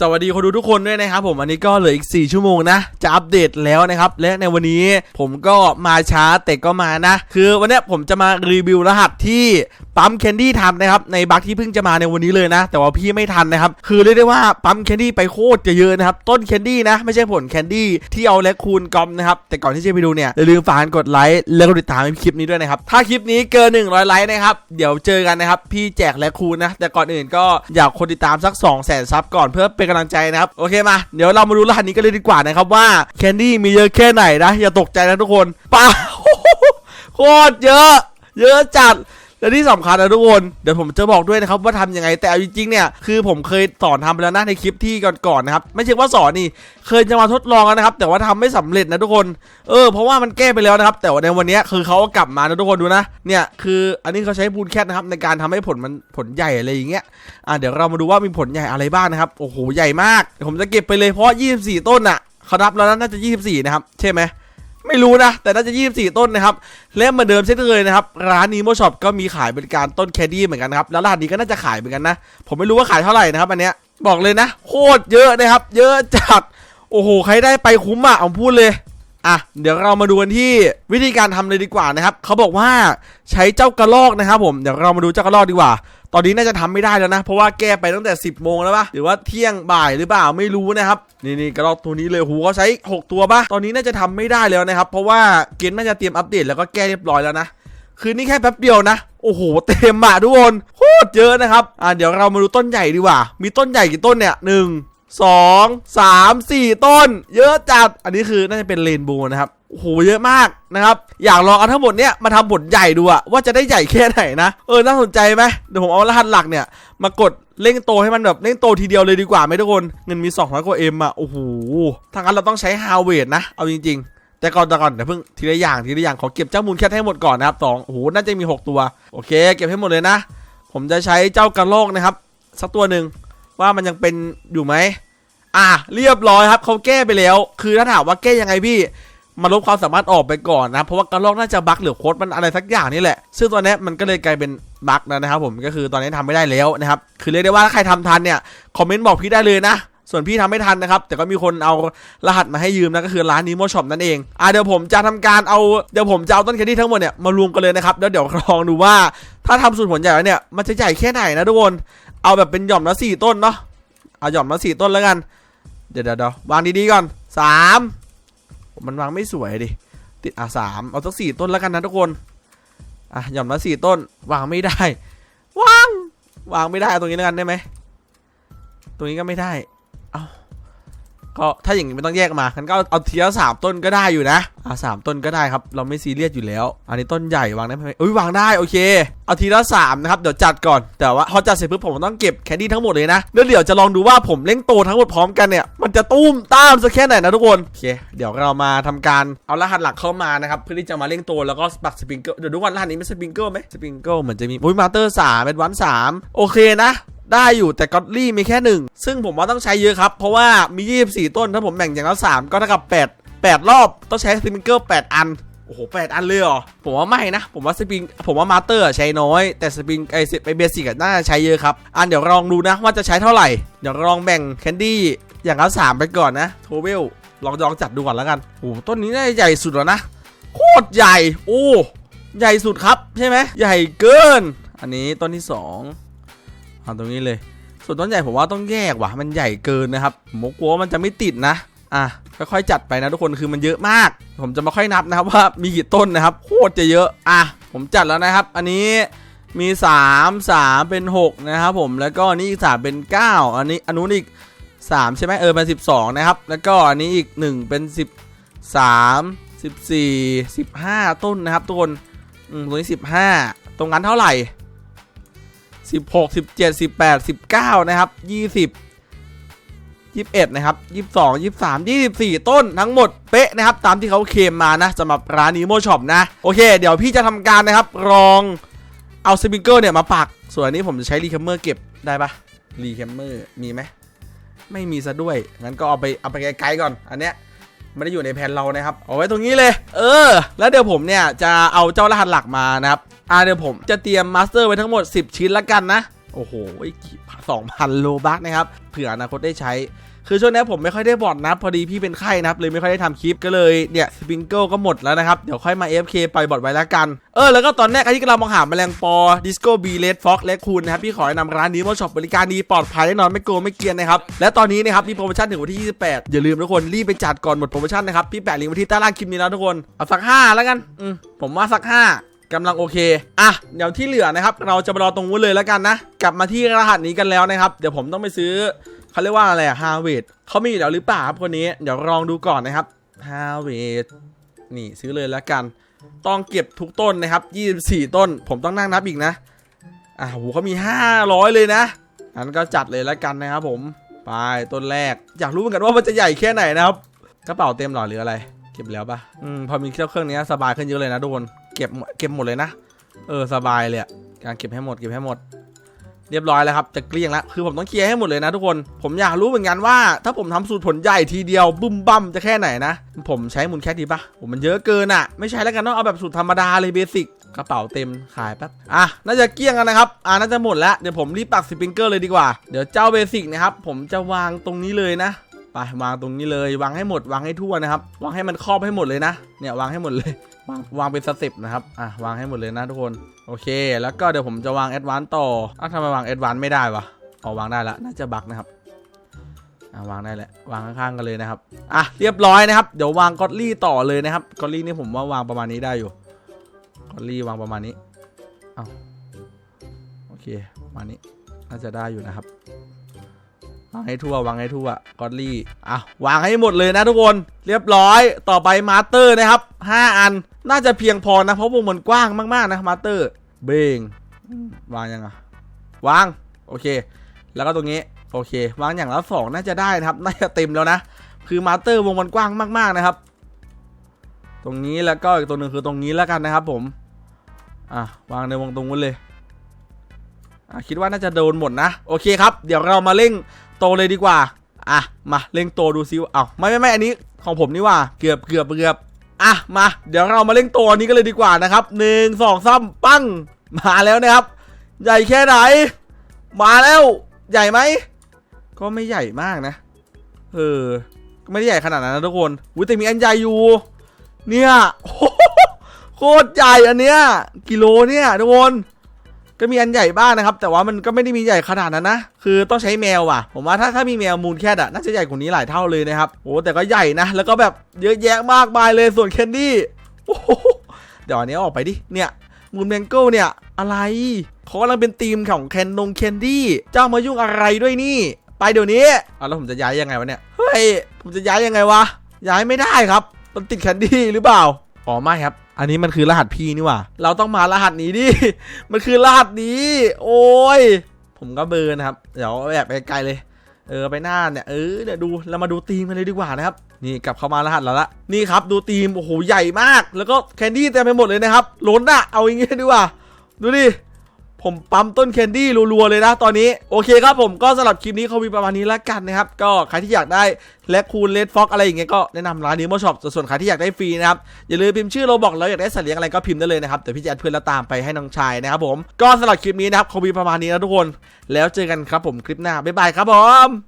สวัสดีคนดูทุกคนด้วยนะครับผมอันนี้ก็เหลืออีก 4 ชั่วโมงนะ จะอัปเดตแล้วนะครับ และในวันนี้ผมก็มาช้าแต่ก็มานะ คือวันนี้ผมจะมารีวิวรหัสที่ ปั๊มแคนดี้ทันนะครับในบัคที่เพิ่งจะมาในวันนี้เลยนะ แต่ว่าพี่ไม่ทันนะครับ คือเรียกได้ว่าปั๊มแคนดี้ไปโคตรจะเยอะนะครับ ต้นแคนดี้นะ ไม่ใช่ผลแคนดี้ที่เอาและคูณกอมนะครับ แต่ก่อนที่จะไปดูเนี่ย อย่าลืมฝากกดไลค์แล้วก็ติดตามคลิปนี้ด้วยนะครับ ถ้าคลิปนี้เกิน 100 ไลค์นะครับ เดี๋ยวเจอกันนะครับ พี่แจกและคูณนะ แต่ก่อนอื่นก็อยากคนติดตามสัก 2 0 0 0 0 0ซับก่อนเพื่อเป็นกำลังใจนะครับ โอเคมา เดี๋ยวเรามาดูรหัสนี้กันเลยดีกว่านะครับว่าแคนดี้มีเยอะแค่ไหนนะ อย่าตกใจนะทุกคนป้าโคตรเยอะ เยอะจัด และที่สำคัญนะทุกคนเดี๋ยวผมจะบอกด้วยนะครับว่าทำยังไงแต่เอาจริงๆเนี่ยคือผมเคยสอนทำไปแล้วนะในคลิปที่ก่อนๆนะครับไม่ใช่ว่าสอนนี่เคยจะมาทดลองนะครับ แต่ว่าทำไม่สำเร็จนะทุกคนเออเพราะว่ามันแก้ไปแล้วนะครับ แต่ว่าในวันนี้คือเขากลับมานะทุกคนดูนะเนี่ยคืออันนี้เขาใช้บูนแคทนะครับในการทำให้ผลมันผลใหญ่อะไรอย่างเงี้ยอะเดี๋ยวเรามาดูว่ามีผลใหญ่อะไรบ้างนะครับโอ้โหใหญ่มากเดี๋ยวผมจะเก็บไปเลยเพราะ 24 ต้นอะเขานับแล้วนะน่าจะ 24 นะครับใช่ไหม ไม่รู้นะ แต่น่าจะ 24 ต้นนะครับและเหมือนเดิมเช่นเคยนะครับร้านนีโมช็อปก็มีขายบริการต้นแคดดี้เหมือนกันนะครับแล้วร้านนี้ก็น่าจะขายเหมือนกันนะ ผมไม่รู้ว่าขายเท่าไหร่นะครับอันเนี้ยบอกเลยนะโคตรเยอะนะครับ เยอะจัดโอ้โหใครได้ไปคุ้มอะผมพูดเลยอะเดี๋ยวเรามาดูกันที่วิธีการทำเลยดีกว่านะครับเขาบอกว่าใช้เจ้ากระลอกนะครับผมเดี๋ยวเรามาดูเจ้ากระลอกดีกว่า ตอนนี้น่าจะทำไม่ได้แล้วนะ เพราะว่าแก้ไปตั้งแต่ 10โมงแล้วปะหรือว่าเที่ยงบ่ายหรือเปล่าไม่รู้นะครับ นี่นี่กระลอกตัวนี้เลยโหเขาใช้ 6 ตัวปะตอนนี้น่าจะทำไม่ได้แล้วนะครับ เพราะว่าเกณฑ์น่าจะเตรียมอัปเดตแล้วก็แก้เรียบร้อยแล้วนะคือนี่แค่แป๊บเดียวนะโอ้โหเต็มอะทุกคนโคตรเยอะนะครับอะเดี๋ยวเรามาดูต้นใหญ่ดีกว่า มีต้นใหญ่กี่ต้นเนี่ยหนึ่งสองสามสี่ต้น เยอะจัด อันนี้คือน่าจะเป็นเรนโบว์นะครับ โอ้โหเยอะมากนะครับ อยากลองเอาทั้งหมดเนี้ยมาทำผลใหญ่ดูอะว่าจะได้ใหญ่แค่ไหนนะ เออน่าสนใจไหมเดี๋ยวผมเอารหัสหลักเนี่ย มากดเร่งโตให้มันแบบเร่งโตทีเดียวเลยดีกว่าไหมทุกคน เงินมี200กว่าเอ็มอะโอ้โหทางนั้นเราต้องใช้ฮาวเวดนะ เอาจริง ๆ แต่ก่อนแต่ก่อนเดี๋ยวเพิ่งทีละอย่างทีละอย่างขอเก็บเจ้ามูลแคทให้หมดก่อนนะครับสองโอ้โหน่าจะมี 6 ตัว โอเค เก็บให้หมดเลยนะ ผมจะใช้เจ้ากระโลกนะครับ สักตัวหนึ่งว่ามันยังเป็นอยู่ไหมอะเรียบร้อยครับเขาแก้ไปแล้ว คือถ้าถามว่าแก้ยังไงพี่ มาลบความสามารถออกไปก่อนนะ เพราะว่ากระลอกน่าจะบั๊กหรือโค้ดมันอะไรสักอย่างนี่แหละ ซึ่งตอนนี้มันก็เลยกลายเป็นบั๊กนะครับผมก็คือตอนนี้ทำไม่ได้แล้วนะครับ คือเรียกได้ว่าถ้าใครทำทันเนี่ยคอมเมนต์บอกพี่ได้เลยนะส่วนพี่ทำไม่ทันนะครับ แต่ก็มีคนเอารหัสมาให้ยืมนะก็คือร้านนี้โมช็อปนั่นเองอะเดี๋ยวผมจะทำการเอาเดี๋ยวผมจะเอาต้นแคนดี้ทั้งหมดเนี่ยมารวมกันเลยนะครับแล้วเดี๋ยวลองดูว่าถ้าทำสูตรผลใหญ่แล้วเนี่ยมันจะใหญ่แค่ไหนนะทุกคนเอาแบบเป็นหย่อมละสี่ต้นเนาะเอาหย่อมละสี่ต้นแล้วกัน เดี๋ยวเดี๋ยวเดี๋ยววางดีๆก่อนสาม มันวางไม่สวยดิ ติดอะสามเอาสักสี่ต้นแล้วกันนะทุกคน อะหย่อนมาสี่ต้น วางไม่ได้ วาง วางไม่ได้เอาตรงนี้แล้วกันได้ไหม ตรงนี้ก็ไม่ได้ เอา ก็ถ้าอย่างนี้ไม่ต้องแยกมางั้นก็เอาเทีละสามต้นก็ได้อยู่นะอะสามต้นก็ได้ครับ เราไม่ซีเรียสอยู่แล้ว อันนี้ต้นใหญ่วางได้ไหมอุ้ยวางได้โอเค เอาทีละสามนะครับ เดี๋ยวจัดก่อน แต่ว่าพอจัดเสร็จปุ๊บผมต้องเก็บแคนดี้ทั้งหมดเลยนะแล้วเดี๋ยวจะลองดูว่าผมเล่งโตทั้งหมดพร้อมกันเนี่ย มันจะตุ้มตามสักแค่ไหนนะทุกคน โอเค เดี๋ยวเรามาทำการเอารหัสหลักเข้ามานะครับ เพื่อที่จะมาเล่งโตแล้วก็ปักสปริงเกิล เดี๋ยวดูว่ารหัสนี้เป็นสปริงเกิลไหมสปริงเกิลเหมือนจะมีอุ้ยมาเตอร์สามเป็นวันสามโอเคนะ ได้อยู่แต่ก็อดลี่มีแค่หนึ่งซึ่งผมว่าต้องใช้เยอะครับ เพราะว่ามี 24 ต้นถ้าผมแบ่งอย่างละ3ก็เท่ากับ 8 8 รอบต้องใช้สปริงเกิล8อันโอ้โห8อันเลยเหรอ ผมว่าไม่นะ ผมว่าสปริง ผมว่ามาสเตอร์ใช้น้อย แต่สปริงไอไอเบสิกน่าจะใช้เยอะครับ อันเดี๋ยวลองดูนะว่าจะใช้เท่าไหร่ เดี๋ยวลองแบ่งแคนดี้อย่างละ3ไปก่อนนะโทเวลลองลองจัดดูก่อนแล้วกัน โอ้ต้นนี้น่าใหญ่สุดแล้วนะ โคตรใหญ่ โอ้ ใหญ่สุดครับใช่ไหม ใหญ่เกิน อันนี้ต้นที่สอง เอาตรงนี้เลย ส่วนต้นใหญ่ผมว่าต้องแยกว่ะ มันใหญ่เกินนะครับผมกลัวมันจะไม่ติดนะอะค่อยๆจัดไปนะทุกคนคือมันเยอะมาก ผมจะมาค่อยนับนะครับว่ามีกี่ต้นนะครับโคตรจะเยอะอะผมจัดแล้วนะครับ อันนี้มี 3 3 เป็น 6 นะครับผมแล้วก็นนี้อีก3เป็น 9 อันนี้อันนู้นอีก 3 ใช่ไหมเออเป็น12 นะครับ แล้วก็อันนี้อีก 1 เป็น13 14 15 ต้นนะครับทุกคนอืมตรงนี้ 15 ตรงนั้นเท่าไหร่ สิบหกสิบเจ็ดสิบแปดสิบเก้านะครับยี่สิบยี่สิบเอ็ดนะครับยี่สิบสองยี่สิบสามยี่สิบสี่ต้นทั้งหมดเป๊ะนะครับ ตามที่เขาเคมมานะสำหรับร้านนีโมช็อปนะ โอเค เดี๋ยวพี่จะทำการนะครับลองเอาสปริงเกิลเนี่ยมาปัก ส่วนอันนี้ผมจะใช้รีแคมเมอร์เก็บได้ปะรีแคมเมอร์มีไหมไม่มีซะด้วย งั้นก็เอาไปเอาไปไกลๆก่อน อันเนี้ยไม่ได้อยู่ในแผนเรานะครับ เอาไว้ตรงนี้เลย เออ แล้วเดี๋ยวผมเนี่ยจะเอาเจ้ารหัสหลักมานะครับ อ่าเดี๋ยวผมจะเตรียมมาสเตอร์ไว้ทั้งหมด 10 ชิ้นละกันนะ โอ้โหกี่พันโลบักนะครับ เผื่ออนาคตได้ใช้ คือช่วงนี้ผมไม่ค่อยได้บอดนะ พอดีพี่เป็นไข้นะครับเลยไม่ค่อยได้ทำคลิปก็เลยเนี่ยสปริงเกิลก็หมดแล้วนะครับ เดี๋ยวค่อยมา AFK ปล่อยบอดไว้ล้วกัน เออ แล้วก็ตอนแรกครที่กำลังมองหาแมลงปอดิสโก้บีเลดฟ็อกและคูนนะครับ พี่ขอแนะนำร้านนี้ว่าช็อปบริการดีปลอดภัยแน่นอนไม่โกงไม่เกียนนะครับ และตอนนี้นะครับมีโปรโมชั่นถึงวันที่ 28 อย่าลืมทุกคนรีบไปจัดก่อนหมดโปรโมชั่นนะครับพี่แปะลิงก์ไว้ที่ใต้ล่างคลิปนี้แล้วทุกคนเอาสักห้าแล้วกันอืมผมว่าสักห้า กำลังโอเคอะเดี๋ยวที่เหลือนะครับ เราจะไปรอตรงนู้นเลยแล้วกันนะ กลับมาที่รหัสนี้กันแล้วนะครับ เดี๋ยวผมต้องไปซื้อเขาเรียกว่าอะไรอะฮาเวดเขามีอยู่แล้วหรือเปล่าครับคนนี้เดี๋ยวลองดูก่อนนะครับฮาเวดนี่ซื้อเลยแล้วกัน ต้องเก็บทุกต้นนะครับ24 ต้น ผมต้องนั่งนับอีกนะอ่าโหเขามี 500 เลยนะงั้นก็จัดเลยแล้วกันนะครับผมไปต้นแรก อยากรู้เหมือนกันว่ามันจะใหญ่แค่ไหนนะครับกระเป๋าเต็มหรอหรืออะไร เก็บแล้วปะอืมพอมีเครื่องเครื่องนี้สบายขึ้นเยอะเลยนะทุกคน เก็บหมดเก็บหมดเลยนะ เออสบายเลยอะการเก็บให้หมดเก็บให้หมด เรียบร้อยแล้วครับจะเกลี้ยงแล้วคือผมต้องเคลียร์ให้หมดเลยนะทุกคนผมอยากรู้เหมือนกันว่า ถ้าผมทำสูตรผลใหญ่ทีเดียวบึ้มบั้มจะแค่ไหนนะ ผมใช้มูลแคทดีปะผมมันเยอะเกินอะไม่ใช่แล้วกันต้องเอาแบบสูตรธรรมดาเลยเบสิกกระเป๋าเต็มขายแป๊บอะน่าจะเกลี้ยงกันนะครับอะน่าจะหมดแล้วเดี๋ยวผมรีบปักสปริงเกอร์เลยดีกว่าเดี๋ยวเจ้าเบสิกนะครับผมจะวางตรงนี้เลยนะ ไปวางตรงนี้เลยวางให้หมดวางให้ทั่วนะครับ วางให้มันครอบให้หมดเลยนะเนี่ยวางให้หมดเลยวางวางเป็นสเต็ปนะครับอะวางให้หมดเลยนะทุกคนโอเค แล้วก็เดี๋ยวผมจะวางแอดวานต่ออ้าวทำไมวางแอดวานไม่ได้วะเอ๋อวางได้ละน่าจะบักนะครับอะวางได้แหละวางข้างๆกันเลยนะครับอะเรียบร้อยนะครับ เดี๋ยววางกอตลี่ต่อเลยนะครับกอตลี่นี่ผมว่าวางประมาณนี้ได้อยู่กอตลี่วางประมาณนี้เอ้าโอเคประมาณนี้น่าจะได้อยู่นะครับ วางให้ทั่ววางให้ทั่วกอดลี่อะวางให้หมดเลยนะทุกคนเรียบร้อยต่อไปมาสเตอร์นะครับ 5 อันน่าจะเพียงพอนะเพราะวงมันกว้างมากๆนะมาสเตอร์เบงวางยังอะวางโอเค แล้วก็ตรงนี้โอเควางอย่างละสองน่าจะได้นะครับ น่าจะเต็มแล้วนะ คือมาสเตอร์วงมันกว้างมาก ๆนะครับ ตรงนี้แล้วก็อีกตัวหนึ่งคือตรงนี้แล้วกันนะครับ ผมอะวางในวงตรงนู้นเลยอะคิดว่าน่าจะโดนหมดนะ โอเคครับ เดี๋ยวเรามาเร่ง ตเลยดีกว่า อะ มาเร่งโตดูซิว่าเอ้าไม่ไม่ไม่อันนี้ของผมนี่ว่า เกือบเกือบเกือบอะ มา เดี๋ยวเรามาเร่งโตอันนี้กันเลยดีกว่านะครับหนึ่งสองสามปั้ง มาแล้วนะครับ ใหญ่แค่ไหน มาแล้ว ใหญ่ไหม ก็ไม่ใหญ่มากนะ เออ ไม่ได้ใหญ่ขนาดนั้นนะทุกคนอุ้ยแต่มีอันใหญ่อยู่ เนี่ยโคตรใหญ่อันเนี้ย กิโลเนี่ยทุกคน ก็มีอันใหญ่บ้างนะครับ แต่ว่ามันก็ไม่ได้มีใหญ่ขนาดนั้นนะ คือต้องใช้แมวอะ ผมว่าถ้าถ้ามีแมวมูลแคทอะน่าจะใหญ่กว่านี้หลายเท่าเลยนะครับโอ้แต่ก็ใหญ่นะ แล้วก็แบบเยอะแยะมากมายเลยส่วนแคนดี้โอ้เดี๋ยวอันนี้ออกไปดิ เนี่ยมูลแมงเกิลเนี่ยอะไรเขากำลังเป็นทีมของแคนนงแคนดี้เจ้ามายุ่งอะไรด้วยนี่ ไปเดี๋ยวนี้อะแล้วผมจะย้ายยังไงวะเนี่ยเฮ้ยผมจะย้ายยังไงวะย้ายไม่ได้ครับ มันติดแคนดี้หรือเปล่าอ๋อไม่ครับ อันนี้มันคือรหัสพี่นี่ว่าเราต้องมารหัสนี้ดิ มันคือรหัสนี้ โอ้ย ผมก็เบอร์นะครับ เดี๋ยวแบบไปไกลเลย เออไปหน้าเนี่ย เออเดี๋ยวดู เรามาดูทีมกันเลยดีกว่านะครับ นี่กลับเข้ามารหัสแล้วละนี่ครับดูทีม โอ้โห ใหญ่มาก แล้วก็แคนดี้เต็มไปหมดเลยนะครับ ล้นอะเอาอย่างงี้ดีกว่า ดูดิ ผมปั๊มต้นแคนดี้รัวๆเลยนะตอนนี้โอเคครับผมก็สำหรับคลิปนี้เขามีประมาณนี้แล้วกันนะครับ ก็ใครที่อยากได้และคูลเลดฟ็อกอะไรอย่างเงี้ยก็แนะนำร้านนี้มอช็อปส่วนใครที่อยากได้ฟรีนะครับ อย่าลืมพิมพ์ชื่อเราบอกแล้วอยากได้สัตว์เลี้ยงอะไรก็พิมพ์ได้เลยนะครับเดี๋ยวพี่จะแอดเพื่อนแล้วตามไปให้น้องชายนะครับผมก็สำหรับคลิปนี้นะครับเขามีประมาณนี้นะทุกคน แล้วเจอกันครับผมคลิปหน้าบ๊ายบายครับผม